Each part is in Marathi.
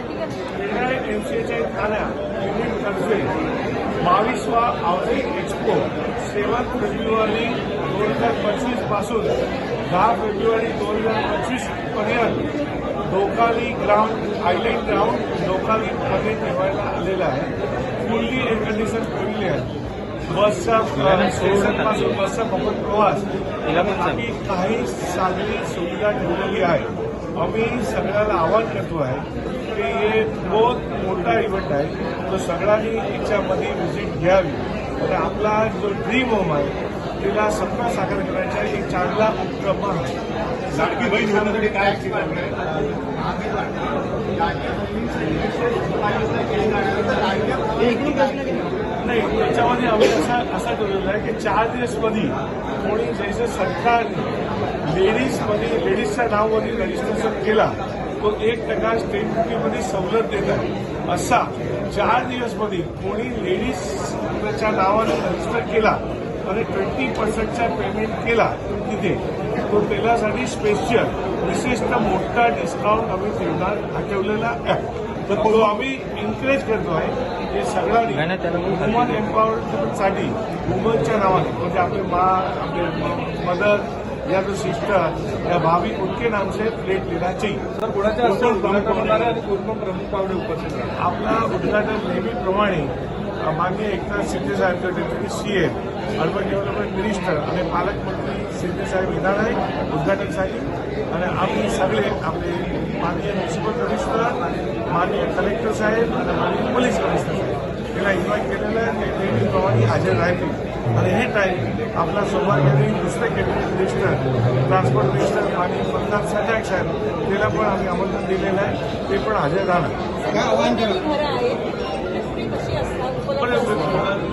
एमसीएच्या ठाण्या तर्फे बावीसवा हाऊसिंग एक्सपो सेवन फेब्रुवारी दोन हजार पंचवीसपासून दहा फेब्रुवारी दोन हजार पंचवीसपर्यंत लोकाली ग्राउंड आयलंड ग्राउंड लोकालीमध्ये ठेवायला आलेला आहे. फुल्ली एअर कंडिशन केलेली आहे. बसचा स्टेशनपासून बसचा मोफत प्रवास आणि काही साधली सुविधा ठेवलेली आहे. आम्ही सगळ्याला आवाहन करतो आहे की हे बहुत मोठा इव्हेंट आहे. तो सगळ्यांनी याच्यामध्ये व्हिजिट घ्यावी. आणि आपला जो ड्रीम होम आहे तिला सत्ता साकार करण्याचा एक चांगला उपक्रम आहे. लाडकी बहीण होण्यासाठी काय नाही त्याच्यामध्ये आम्ही असा असा ठरवलं आहे की चार दिवसमध्ये कोणी जैसे सरकारने लेडीजमध्ये लेडीजच्या नावामध्ये रजिस्ट्रेशन केला तो एक टक्का स्टेट बुकिंगमध्ये सवलत देत आहे. असा चार दिवसमध्ये कोणी लेडीजच्या नावाने रजिस्टर केला आणि ट्वेंटी पर्सेंटचा पेमेंट केला तिथे तो त्याच्यासाठी स्पेशल विशिष्ट मोठा डिस्काउंट आम्ही ठेवणार ठेवलेला आहे तर तो आम्ही एन्करेज करतो आहे की सगळ्यांनी वुमन एम्पॉवरमेंटसाठी वुमनच्या नावाने म्हणजे आपले मा आपले मदर या जो सिस्टर या भाभी उनके नाम से प्लेट लेना चाहिए सर कोणाच्या हस्ते उद्घाटन होणार आहे आणि कोण कोण प्रमुख पाहुणे उपस्थित राहणार आपला उद्घाटन नेहमीप्रमाणे अ, माननीय एकनाथ शिंदे साहेब deputy CM urban development minister आणि पालकमंत्री शिंदे साहेब येणार आहे उद्घाटनसाठी आणि आम्ही सगळे आपले माननीय म्युन्सिपल कमिशनर माननीय कलेक्टर साहेब आणि माननीय पोलीस कमिशनर साहेब याला इन्व्हाइट केलेलं आहे ते नेहमीप्रमाणे हजर राहतील आणि हे टाईम आपला सोमवार गेली दुसरे कॅबिनेट मिनिस्टर ट्रान्सपोर्ट मिनिस्टर माननीय पंकज सजाग साहेब त्याला पण आम्ही आमंत्रण दिलेलं आहे. ते पण हजर राहणार.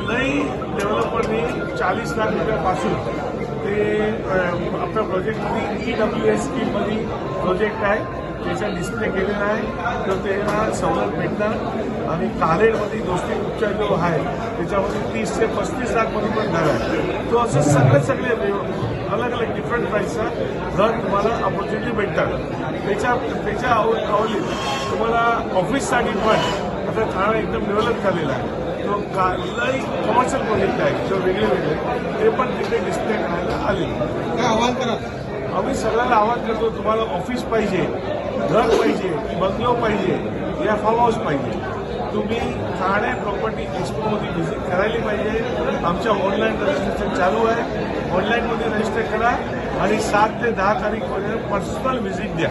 लई डेव्हलपरनी चाळीस लाख रुपयापासून ते आपल्या प्रोजेक्टमध्ये ई डब्ल्यू एस स्कीममध्ये प्रोजेक्ट आहे. त्याचा डिस्प्ले केलेला आहे. तर त्याला सवलत भेटणार आणि कालेडमध्ये दोस्ती उपचार जो आहे त्याच्यामध्ये तीस ते पस्तीस लाखमध्ये पण घर आहे. तो असं सगळे सगळे म्हणजे अलग अलग डिफरंट प्राईसचा घर तुम्हाला ऑपॉर्च्युनिटी भेटतात. त्याच्या त्याच्या अव- अवलीत तुम्हाला ऑफिससाठी पण आता ठाणा एकदम डेव्हलप झालेला आहे. तो काही लई कमर्शियल प्रोजेक्ट आहे जो वेगळे वेगळे ते पण तिथे डिस्प्ले करायला आले. काय आव्हान करा आम्ही सगळ्यांना आवाज करतो तुम्हाला ऑफिस पाहिजे घर पाहिजे बंगलो पाहिजे या फार्म हाऊस पाहिजे. तुम्ही ठाणे प्रॉपर्टी एक्सपोमध्ये व्हिजिट करायला पाहिजे. आमच्या ऑनलाईन रजिस्ट्रेशन चालू आहे. ऑनलाईनमध्ये रजिस्टर करा आणि सात ते दहा तारीखपर्यंत पर्सनल व्हिजिट द्या.